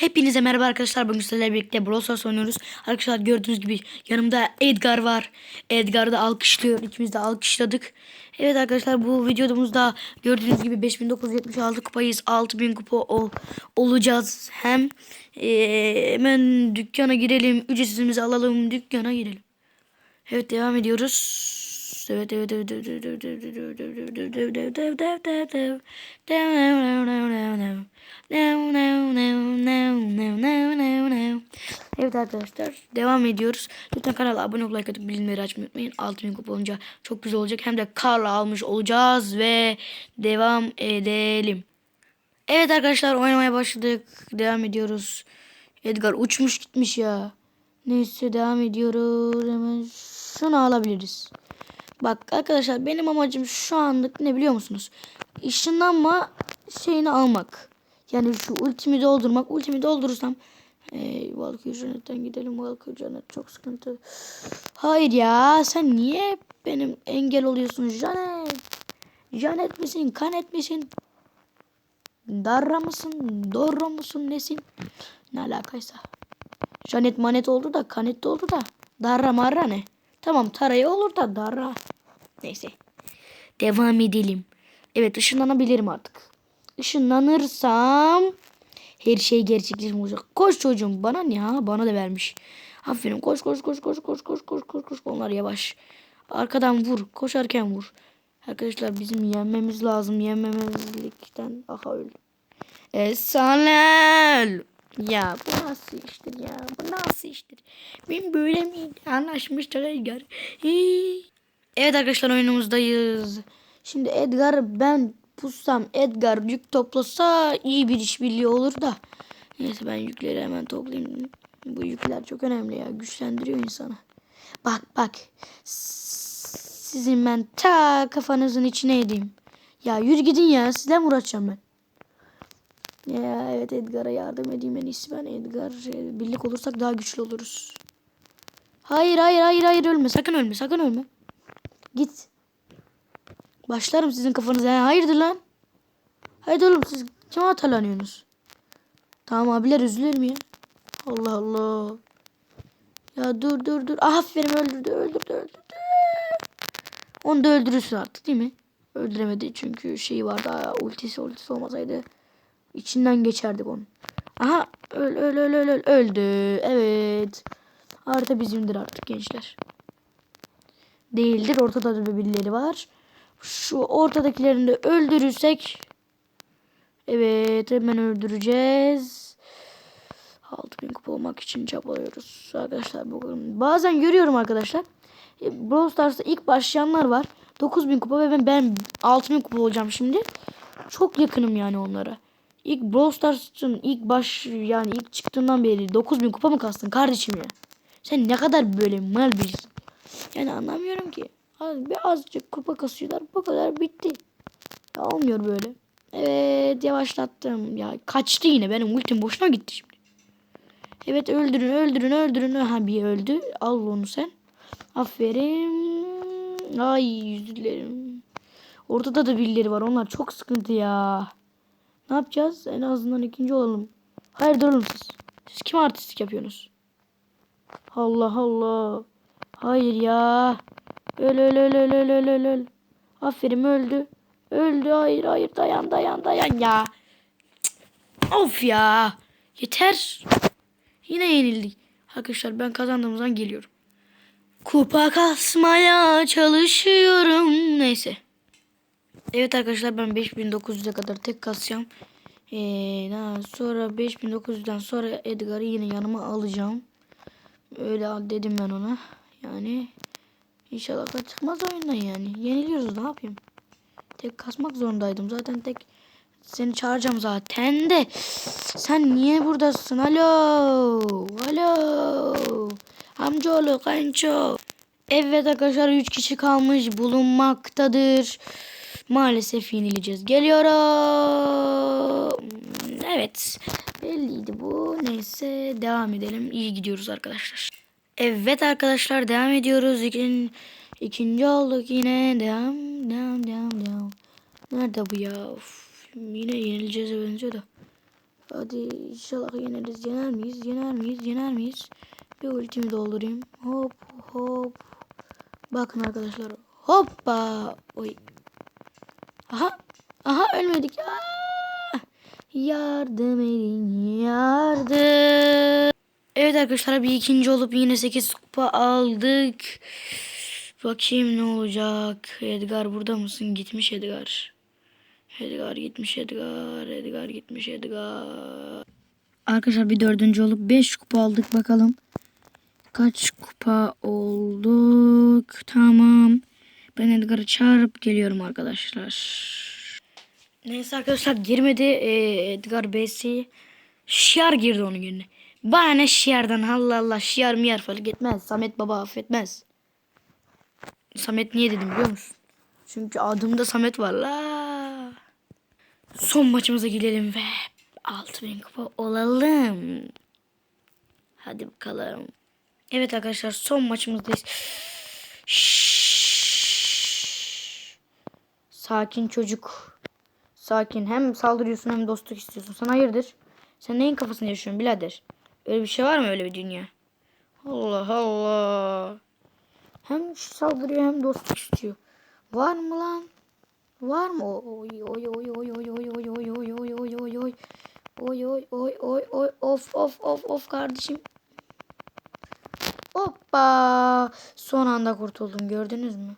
Hepinize merhaba arkadaşlar. Bugün sizlerle birlikte Brawl Stars oynuyoruz. Arkadaşlar gördüğünüz gibi yanımda Edgar var. Edgar da alkışlıyor. İkimiz de alkışladık. Evet arkadaşlar bu videomuzda gördüğünüz gibi 5976 kupayız. 6000 kupa ol- olacağız. Hem eee, hemen dükkana girelim. Ücretsizimizi alalım. Dükkana girelim. Evet devam ediyoruz. Evet arkadaşlar devam ediyoruz. Lütfen kanala abone olup like atıp bildirimleri açmayı unutmayın. 6000 kupa olunca çok güzel olacak. Hem de karla almış olacağız ve devam edelim. Evet arkadaşlar oynamaya başladık. Devam ediyoruz. Edgar uçmuş gitmiş ya. Neyse devam ediyoruz. Hemen şunu alabiliriz. Bak arkadaşlar benim amacım şu anlık ne biliyor musunuz? Işınlanma şeyini almak. Yani şu ultimi doldurmak. Ultimi doldurursam Ey Valkyrie Janet'ten gidelim. Valkyrie Janet çok sıkıntı. Hayır ya sen niye benim engel oluyorsun Janet? Janet misin? Kanet misin? Darra mısın? Dorro musun? Nesin? Ne alakaysa. Janet manet oldu da kanet oldu da. Darra marra ne? Tamam taraya olur da darra. Neyse. Devam edelim. Evet ışınlanabilirim artık. Işınlanırsam her şey gerçekleşmiş olacak. Koş çocuğum bana ne ya? Bana da vermiş. Aferin koş koş koş koş koş koş koş koş koş. Onlar yavaş. Arkadan vur. Koşarken vur. Arkadaşlar bizim yenmemiz lazım. Yenmemezlikten. Aha öldüm. Esanel. Ya bu nasıl iştir ya? Bu nasıl iştir? Ben böyle miydi? Anlaşmıştık Edgar. Hii. Evet arkadaşlar oyunumuzdayız. Şimdi Edgar ben pussam Edgar yük toplasa iyi bir işbirliği olur da. Neyse ben yükleri hemen toplayayım. Bu yükler çok önemli ya. Güçlendiriyor insanı. Bak bak. Sizin ben ta kafanızın içine edeyim. Ya yürü gidin ya. Sizle mi uğraşacağım ben? Ya evet Edgar'a yardım edeyim en iyisi ben Edgar e, birlik olursak daha güçlü oluruz. Hayır hayır hayır hayır ölme sakın ölme sakın ölme. Git. Başlarım sizin kafanıza. Hayırdır lan? Haydi oğlum siz kime atalanıyorsunuz? Tamam abiler üzülür mü ya? Allah Allah. Ya dur dur dur. Ah, aferin öldürdü öldürdü öldürdü. Onu da öldürürsün artık değil mi? Öldüremedi çünkü şeyi vardı. Ultisi ultisi olmasaydı içinden geçerdik onun. Aha öl öl öl öl öl öldü. Evet. Harita bizimdir artık gençler. Değildir. Ortada da birileri var. Şu ortadakilerini de öldürürsek Evet hemen öldüreceğiz. 6000 kupa olmak için çabalıyoruz arkadaşlar. Bugün bazen görüyorum arkadaşlar. e, Brawl Stars'ta ilk başlayanlar var. 9000 kupa ve ben, ben 6000 kupa olacağım şimdi. Çok yakınım yani onlara. İlk Brawl Stars'ın ilk baş yani ilk çıktığından beri 9000 kupa mı kastın kardeşim ya? Sen ne kadar böyle mal birisin. Yani anlamıyorum ki. Az, bir azıcık kupa kasıyorlar. Bu kadar bitti. Ya olmuyor böyle. Evet yavaşlattım. Ya kaçtı yine. Benim ultim boşuna gitti şimdi. Evet öldürün öldürün öldürün. Ha bir öldü. Al onu sen. Aferin. Ay özür dilerim. Ortada da birileri var. Onlar çok sıkıntı ya. Ne yapacağız? En azından ikinci olalım. Hayır durun siz. Siz kim artistlik yapıyorsunuz? Allah Allah. Hayır ya. Öl öl öl öl öl öl öl. Aferin öldü. Öldü hayır hayır dayan dayan dayan ya. Of ya. Yeter. Yine yenildik. Arkadaşlar ben kazandığımızdan geliyorum. Kupa kasmaya çalışıyorum. Neyse. Evet arkadaşlar ben 5900'e kadar tek kasacağım. Ee, daha sonra 5900'den sonra Edgar'ı yine yanıma alacağım. Öyle dedim ben ona. Yani inşallah da çıkmaz oyundan yani. Yeniliyoruz ne yapayım. Tek kasmak zorundaydım. Zaten tek seni çağıracağım zaten de. Sen niye buradasın? Alo. Alo. Amcaoğlu kanço. Evet arkadaşlar 3 kişi kalmış bulunmaktadır. Maalesef yenileceğiz. Geliyorum. Evet. Belliydi bu. Neyse devam edelim. İyi gidiyoruz arkadaşlar. Evet arkadaşlar devam ediyoruz. İkin, ikinci olduk yine. Devam, devam, devam, devam. Nerede bu ya? Of, yine yenileceğiz benziyor da. Hadi inşallah yeneriz. Yener miyiz? Yener miyiz? Yener miyiz? Bir ultimi doldurayım. Hop hop. Bakın arkadaşlar. Hoppa. Oy. Aha. Aha ölmedik. Aa! Yardım edin. Yardım. Evet arkadaşlar bir ikinci olup yine 8 kupa aldık. Bakayım ne olacak. Edgar burada mısın? Gitmiş Edgar. Edgar gitmiş Edgar. Edgar gitmiş Edgar. Arkadaşlar bir dördüncü olup 5 kupa aldık bakalım. Kaç kupa olduk? Tamam. Ben Edgar'ı çağırıp geliyorum arkadaşlar. Neyse arkadaşlar girmedi. Ee, Edgar B'si. Şiar girdi onun yerine. Bana ne şiardan Allah Allah şiar miyar fark etmez. Samet baba affetmez. Samet niye dedim biliyor musun? Çünkü adımda Samet var la. Son maçımıza gidelim ve 6000 kupa olalım. Hadi bakalım. Evet arkadaşlar son maçımızdayız. Şşş. Sakin çocuk. Sakin. Hem saldırıyorsun hem dostluk istiyorsun. Sen hayırdır? Sen neyin kafasını yaşıyorsun birader? Öyle bir şey var mı öyle bir dünya? Allah Allah. Hem saldırıyor hem dostluk istiyor. Var mı lan? Var mı? Oy oy oy oy oy oy oy oy oy oy oy oy oy. Oy oy oy oy oy of of of of kardeşim. Hoppa. Son anda kurtuldum gördünüz mü?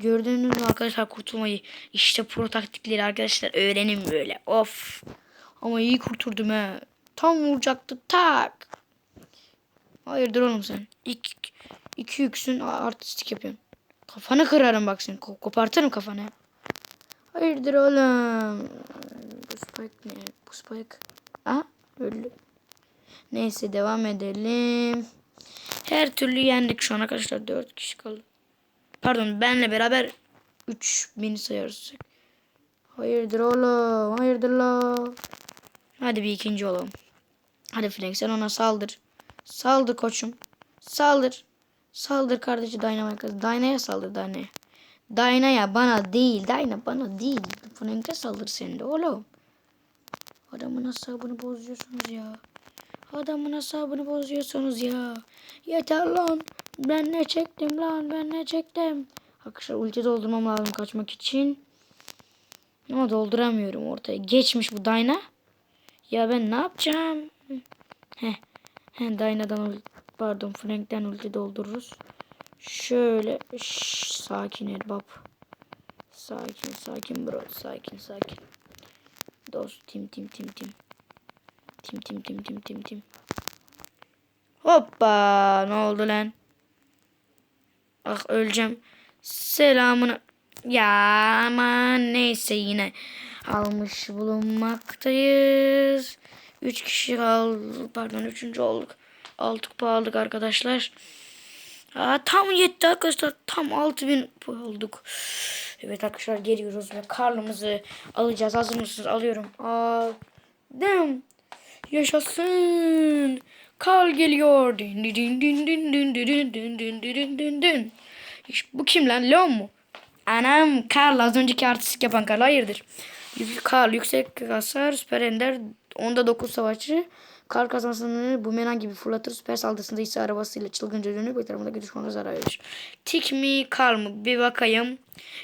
Gördünüz mü arkadaşlar kurtulmayı? İşte pro taktikleri arkadaşlar öğrenin böyle. Of. Ama iyi kurtuldum he. Tam vuracaktı tak. Hayırdır oğlum sen? İki, iki yüksün artistik yapıyorsun. Kafanı kırarım bak sen. Ko- kopartırım kafanı. Hayırdır oğlum? Bu spike ne? Bu spike. Aha öldü. Neyse devam edelim. Her türlü yendik şu ana arkadaşlar. 4 kişi kaldı. Pardon benle beraber 3 beni sayarsak. Hayırdır oğlum? Hayırdır la? Hadi bir ikinci olalım. Hadi Frank sen ona saldır. Saldır koçum. Saldır. Saldır kardeşi Dynamite'a. Dyna'ya saldır Dyna'ya. Dyna'ya bana değil. Dyna bana değil. Frank'e saldır sen de oğlum. Adamın asabını bozuyorsunuz ya. Adamın asabını bozuyorsunuz ya. Yeter lan. Ben ne çektim lan ben ne çektim. Arkadaşlar ulti doldurmam lazım kaçmak için. Ama dolduramıyorum ortaya. Geçmiş bu Dyna. Ya ben ne yapacağım? Heh. Heh Dyna'dan ul- pardon Frank'ten ulti doldururuz. Şöyle şş, sakin Erbap. Sakin sakin bro. Sakin sakin. Dost tim tim tim tim. Tim tim tim tim tim tim. Hoppa ne oldu lan? Ah öleceğim. Selamını. Ya aman neyse yine almış bulunmaktayız. Üç kişi kaldı. Pardon üçüncü olduk. Altı kupa aldık arkadaşlar. Aa, tam yetti arkadaşlar. Tam 6000 kupa olduk. Evet arkadaşlar geliyoruz ve karnımızı alacağız. Hazır mısınız? Alıyorum. Aldım. Yaşasın. Karl geliyor. Din din din din din din din din din din din bu kim lan? Leon mu? Anam Karl az önceki artistik yapan Karl hayırdır? Karl yüksek hasar süper ender onda 9 savaşçı. Karl kazansını bumerang gibi fırlatır. Süper saldırısında ise arabasıyla çılgınca dönüp bir tarafındaki düşmana zarar verir. Tik mi Karl mı? Bir bakayım.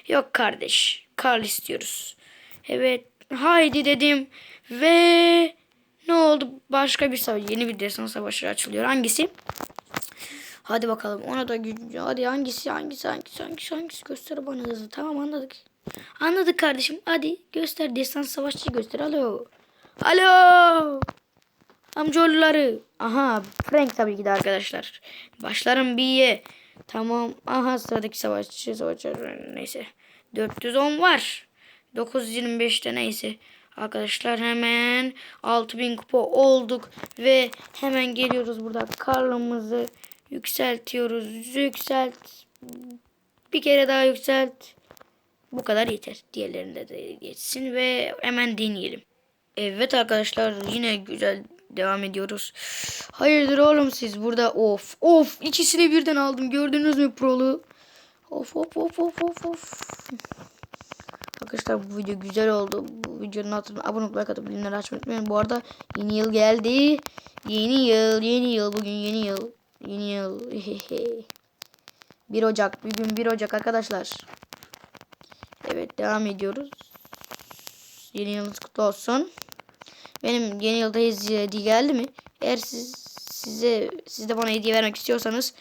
Yok kardeş. Karl istiyoruz. Evet. Haydi dedim. Ve ne oldu? Başka bir savaş. Yeni bir destan savaşı açılıyor. Hangisi? Hadi bakalım ona da gücü. Hadi hangisi hangisi hangisi hangisi hangisi göster bana hızlı. Tamam anladık. Anladık kardeşim. Hadi göster destan savaşçıyı göster. Alo. Alo. Amcaoğulları. Aha Frank tabii ki de arkadaşlar. Başlarım bir Tamam. Aha sıradaki savaşçı savaşçı. Neyse. 410 var. 925'te neyse. Arkadaşlar hemen 6000 kupa olduk ve hemen geliyoruz burada karnımızı yükseltiyoruz. Yükselt. Bir kere daha yükselt. Bu kadar yeter. Diğerlerinde de geçsin ve hemen deneyelim. Evet arkadaşlar yine güzel devam ediyoruz. Hayırdır oğlum siz burada of of ikisini birden aldım gördünüz mü prolu? Of of of of of of. Arkadaşlar bu video güzel oldu. Bu videonun altına abone olup like atıp bildirimleri açmayı unutmayın. Bu arada yeni yıl geldi. Yeni yıl, yeni yıl. Bugün yeni yıl. Yeni yıl. 1 Ocak. Bugün 1 Ocak arkadaşlar. Evet devam ediyoruz. Yeni yılınız kutlu olsun. Benim yeni yılda hediye geldi mi? Eğer siz size siz de bana hediye vermek istiyorsanız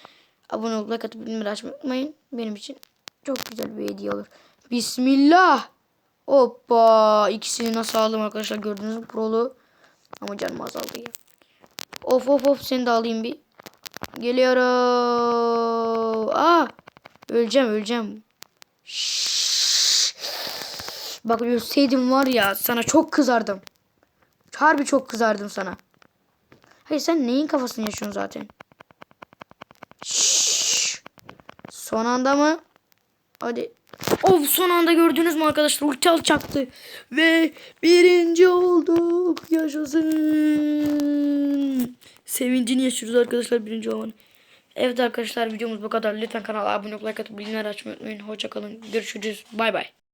abone olup like atıp bildirimleri açmayı unutmayın. Benim için çok güzel bir hediye olur. Bismillah. Hoppa. İkisini nasıl aldım arkadaşlar gördünüz mü? Prolu. Ama canım azaldı ya. Of of of seni de alayım bir. Geliyorum. Aa. Öleceğim öleceğim. Şşş. Bak ölseydim var ya sana çok kızardım. Harbi çok kızardım sana. Hayır sen neyin kafasını yaşıyorsun zaten? Şşş. Son anda mı? Hadi. Of son anda gördünüz mü arkadaşlar? Ulti çaktı. Ve birinci olduk. Yaşasın. Sevincini yaşıyoruz arkadaşlar birinci olmanın. Evet arkadaşlar videomuz bu kadar. Lütfen kanala abone olup like atıp bildirimleri açmayı unutmayın. Hoşçakalın. Görüşürüz. Bay bay.